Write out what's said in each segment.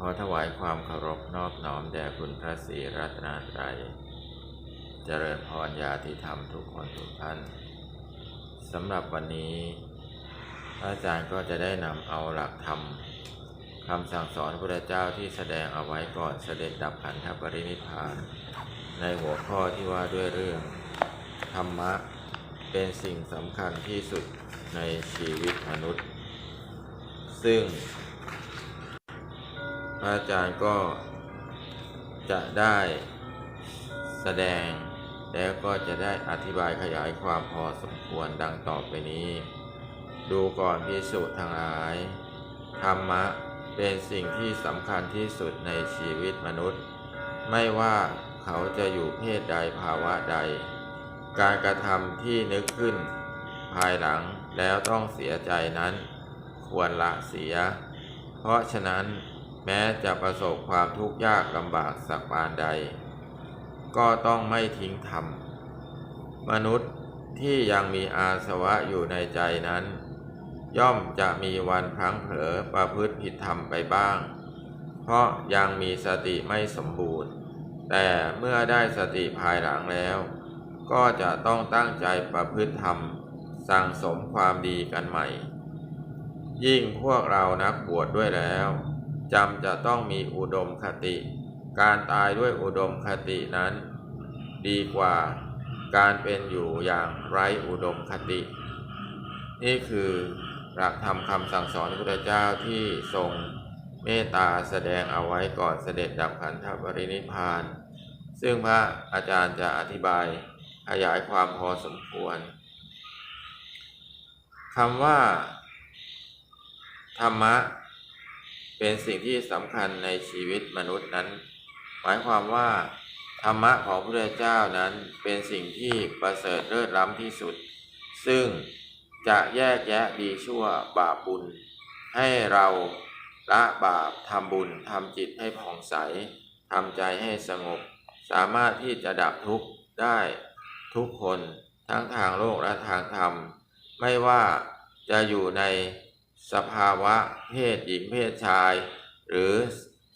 ขอถวายความเคารพนอบน้อมแด่คุณพระศรีรัตนตรัย เจริญพรญาติธรรมทุกคนทุกท่านสำหรับวันนี้ พระอาจารย์ก็จะได้นำเอาหลักธรรมคำสั่งสอนพระเจ้าที่แสดงเอาไว้ก่อนเสด็จดับขันธปรินิพพาน ในหัวข้อที่ว่าด้วยเรื่อง ธรรมะเป็นสิ่งสำคัญที่สุดในชีวิตมนุษย์ ซึ่ง พระอาจารย์ก็จะได้แสดง แล้วก็จะได้อธิบายขยายความพอสมควรดังต่อไปนี้ ดูก่อนพิสุทางหลาย ธรรมะเป็นสิ่งที่สำคัญที่สุดในชีวิตมนุษย์ ไม่ว่าเขาจะอยู่เพศใดภาวะใด การกระทำที่นึกขึ้น ภายหลังแล้วต้องเสียใจนั้น ควรละเสีย เพราะฉะนั้น แม้จะประสบความทุกข์ยากลำบากสักปานใด ก็ต้องไม่ทิ้งธรรม มนุษย์ที่ยังมีอาสวะอยู่ในใจนั้น ย่อมจะมีวันพลั้งเผลอประพฤติผิดธรรมไปบ้าง เพราะยังมีสติไม่สมบูรณ์ แต่เมื่อได้สติภายหลังแล้ว ก็จะต้องตั้งใจประพฤติธรรม สั่งสมความดีกันใหม่ ยิ่งพวกเรานักบวชดด้วยแล้ว จำจะต้องมีอุดมคติ การตายด้วยอุดมคตินั้น ดีกว่าการเป็นอยู่อย่างไร้อุดมคติ นี่คือหลักธรรมคำสั่งสอนพระพุทธเจ้าที่ทรงเมตตาแสดงเอาไว้ก่อนเสด็จดับขันธปรินิพพาน ซึ่งพระอาจารย์จะอธิบายขยายความพอสมควรคำว่า ธรรมะ เป็นสิ่งที่สำคัญในชีวิตมนุษย์นั้น หมายความว่าธรรมะของพระเจ้านั้นเป็นสิ่งที่ประเสริฐเลิศล้ำที่สุด ซึ่งจะแยกแยะดีชั่วบาปบุญ ให้เราละบาปทำบุญทำจิตให้ผ่องใสทำใจให้สงบ สามารถที่จะดับทุกข์ได้ทุกคนทั้งทางโลกและทางธรรม ไม่ว่าจะอยู่ใน สภาวะเพศหญิงเพศชาย หรือ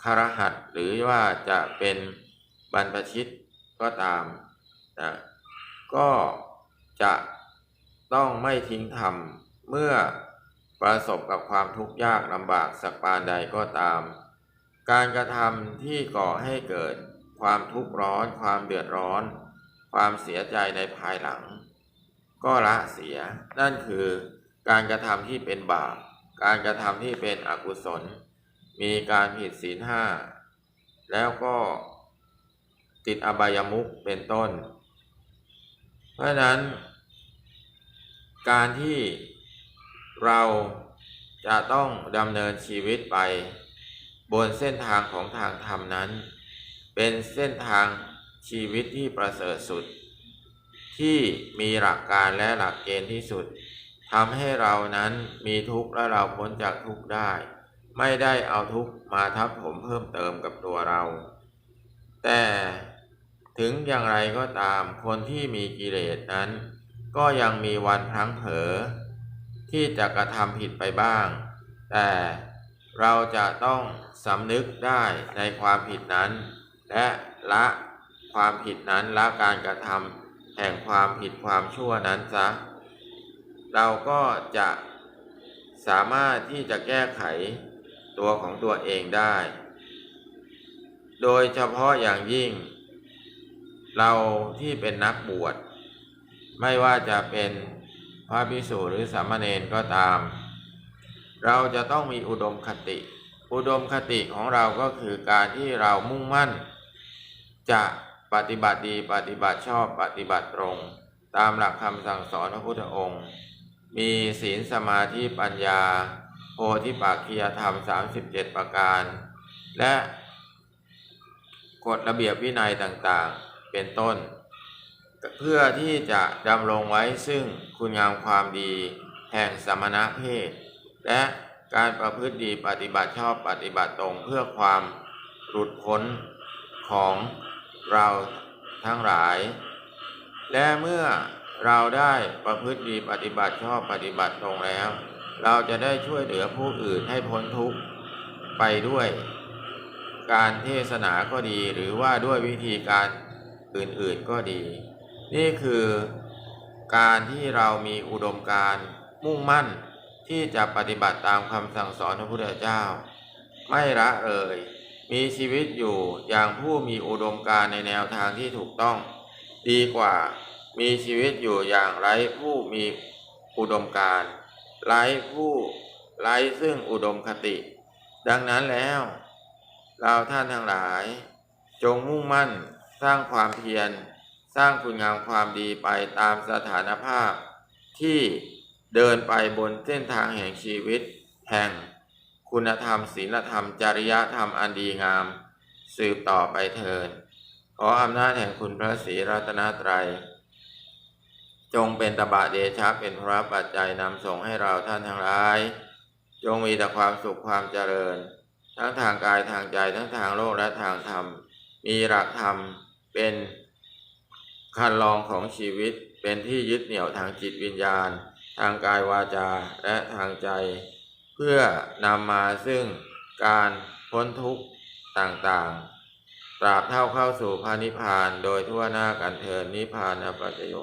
คารหัสหรือว่าจะเป็นบรรพชิตก็ตามนะก็จะต้องไม่ทิ้งธรรมเมื่อประสบกับความทุกข์ยากลำบากสักปานใดก็ตาม การกระทำที่ก่อให้เกิดความทุกข์ร้อน ความเดือดร้อน ความเสียใจในภายหลัง ก็ละเสีย นั่นคือการกระทำที่เป็นบาป การกระทำที่เป็นอกุศล มีการผิดศีลห้าแล้วก็ติดอบายมุขเป็นต้น เพราะฉะนั้น การที่เราจะต้องดำเนินชีวิตไป บนเส้นทางของทางธรรมนั้น เป็นเส้นทางชีวิตที่ประเสริฐสุด ที่มีหลักการและหลักเกณฑ์ที่สุด ทำให้เรานั้นมีทุกข์และเราพ้นจากทุกข์ได้ ไม่ได้เอาทุกข์มาทับถมเพิ่มเติมกับตัวเรา แต่ถึงอย่างไรก็ตามคนที่มีกิเลสนั้น ก็ยังมีวันพลั้งเผลอที่จะกระทำผิดไปบ้าง แต่เราจะต้องสำนึกได้ในความผิดนั้น และละความผิดนั้นละการกระทำแห่งความผิดความชั่วนั้นซะ เราก็จะสามารถที่จะแก้ไขตัวของตัวเองได้ โดยเฉพาะอย่างยิ่ง เราที่เป็นนักบวช ไม่ว่าจะเป็นพระภิกษุหรือสามเณรก็ตาม เราจะต้องมีอุดมคติ อุดมคติของเราก็คือการที่เรามุ่งมั่น จะปฏิบัติดีปฏิบัติชอบปฏิบัติตรง ตามหลักคำสั่งสอนพระพุทธองค์ มีศีลสมาธิปัญญา โพธิปักขียธรรม 37 ประการ และกฎระเบียบวินัยต่างๆ เป็นต้น เพื่อที่จะดำรงไว้ซึ่งคุณงามความดีแห่งสมณะเพศ และการประพฤติดีปฏิบัติชอบปฏิบัติตรงเพื่อความหลุดพ้นของเราทั้งหลาย และเมื่อ เราได้ประพฤติดีปฏิบัติชอบปฏิบัติตรงแล้ว เราจะได้ช่วยเหลือผู้อื่นให้พ้นทุกข์ไปด้วย การเทศนาก็ดีหรือว่าด้วยวิธีการอื่นๆก็ดี นี่คือการที่เรามีอุดมการมุ่งมั่นที่จะปฏิบัติตามคำสั่งสอนของพระพุทธเจ้า ไม่ละเลยมีชีวิตอยู่อย่างผู้มีอุดมการในแนวทางที่ถูกต้อง ดีกว่า มีชีวิตอยู่อย่างไร้ผู้มีอุดมการไร้ผู้ไร้ซึ่งอุดมคติ ดังนั้นแล้ว เราท่านทั้งหลาย จงมุ่งมั่นสร้างความเพียร สร้างคุณงามความดีไปตามสถานภาพ ที่เดินไปบนเส้นทางแห่งชีวิต แห่งคุณธรรมศีลธรรม จริยธรรมอันดีงาม สืบต่อไปเถิดขออำนาจแห่งคุณพระศรีรัตนตรัย จงเป็นตบะเดชะเป็นพระปัจจัยนำส่งให้เราท่านทั้งหลาย จงมีแต่ความสุขความเจริญ ทั้งทางกายทางใจทั้งทางโลกและทางธรรม มีหลักธรรมเป็นคันลองของชีวิตเป็นที่ยึดเหนี่ยวทางจิตวิญญาณ ทางกายวาจาและทางใจ เพื่อนำมาซึ่งการพ้นทุกข์ต่างๆ ตราบเท่าเข้าสู่พระนิพพานโดยทั่วหน้ากันเทินนิพพานอปัจจโย